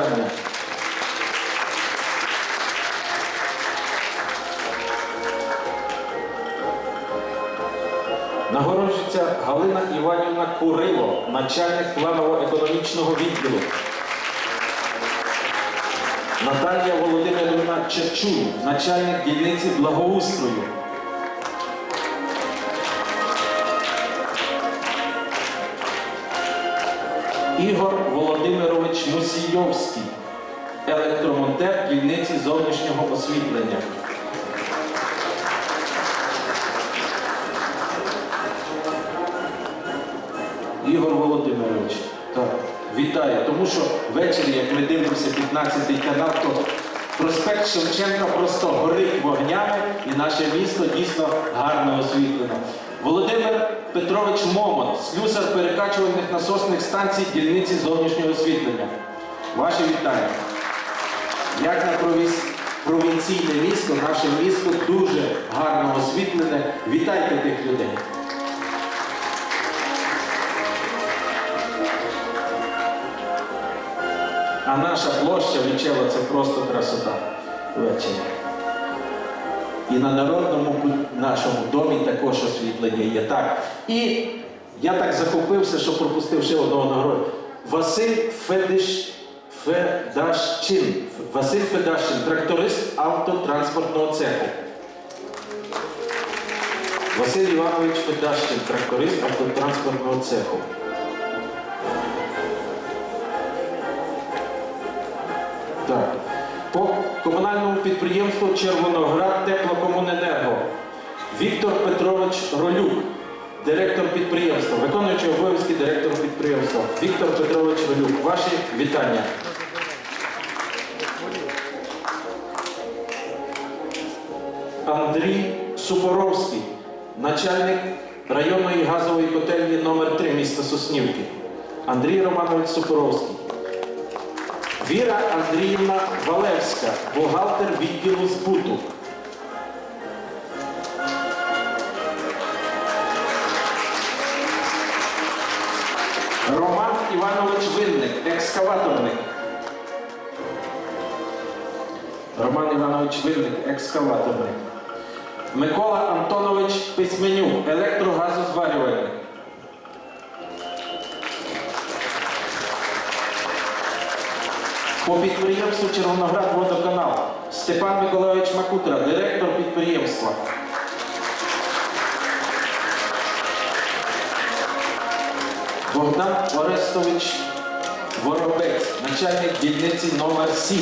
вітання. Нагороджується Галина Іванівна Курило, начальник планово-економічного відділу. Наталія Володимирівна Чечун, начальник дільниці благоустрою. Ігор Володимирович Мусійовський, електромонтер дільниці зовнішнього освітлення. Ігор Володимирович, так, вітаю. Тому що ввечері, як ми дивимося 15-й канал, то проспект Шевченка просто горить вогнями і наше місто дійсно гарно освітлено. Володимир Петрович Момот, слюсар перекачувальних насосних станцій дільниці зовнішнього освітлення. Ваші вітання. Як на провінційне місто, наше місто дуже гарно освітлене. Вітайте тих людей. А наша площа Вічева це просто красота ввечері. І на народному нашому домі також освітлення є. Так. І я так захопився, що пропустив ще одного нагороду. Василь Федиш, Федашчин. Василь Федашчин, тракторист автотранспортного цеху. Василь Іванович Федашчин, тракторист автотранспортного цеху. Так. По комунальному підприємству Червоноград Теплокомуненерго. Віктор Петрович Ролюк, директор підприємства, виконуючий обов'язки директора підприємства. Віктор Петрович Ролюк, ваші вітання. Андрій Супоровський, начальник районної газової котельні номер 3 міста Соснівки. Андрій Романович Супоровський. Віра Андріївна Валевська, бухгалтер відділу збуту. Роман Іванович Винник, екскаваторник. Роман Іванович Винник, екскаваторник. Микола Антонович Письменюк, електрогазозварювальник. По підприємству Червоноград водоканал Степан Миколайович Макутра, директор підприємства. Богдан Орестович Воробець, начальник дільниці номер 7.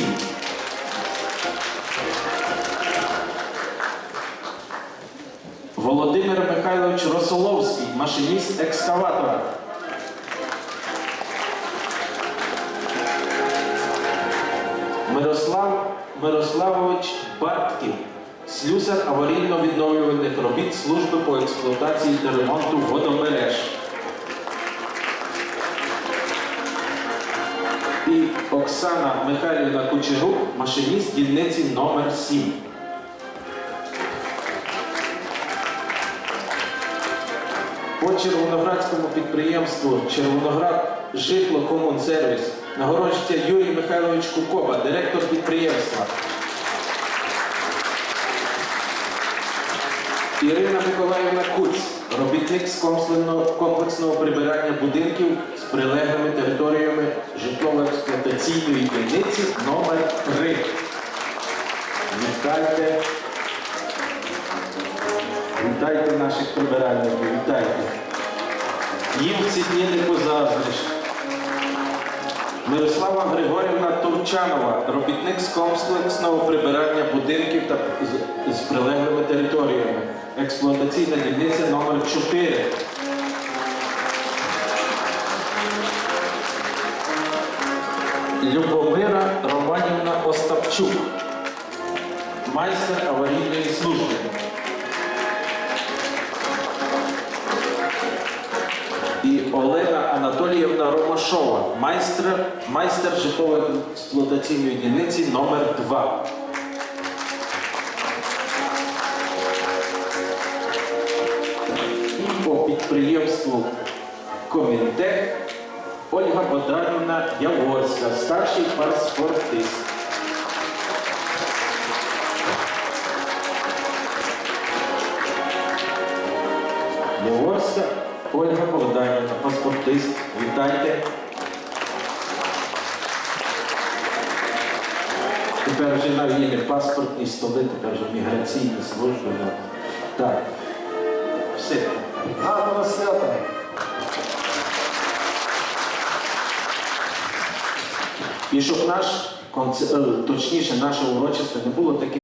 Володимир Михайлович Росоловський, машиніст екскаватора. Мирославович Бартків, слюсар аварійно-відновлювальних робіт служби по експлуатації та ремонту водомереж. І Оксана Михайлівна Кучерук, машиніст дільниці номер 7. По Червоноградському підприємству Червоноград Житло Комунсервіс нагороджується Юрій Михайлович Кукоба, директор підприємства. Ірина Миколаївна Куць, робітник з комплексного прибирання будинків з прилеглими територіями житлово-експлуатаційної дільниці номер 3 Вітайте. Вітайте наших прибиральників, вітайте. Їм ці дні не позаздриш. Мирослава Григорівна Турчанова, робітник з комплексного прибирання будинків та з, прилеглими територіями. Експлуатаційна дільниця номер 4. Любомира Романівна Остапчук, майстер аварійної служби. І Олена Анатоліївна Ромашова, майстер, майстер житлово-експлуатаційної дільниці номер 2. І по підприємству Комінтек Ольга Богданівна Яворська, старший паспортист. Яворська Ольга паспортист. Вітайте. Тепер вже навіть є не паспортні столи, тепер вже міграційні служби. Так. Все. Гарного свята! Щоб наш конце- е, точніше, наше урочисте не було таке.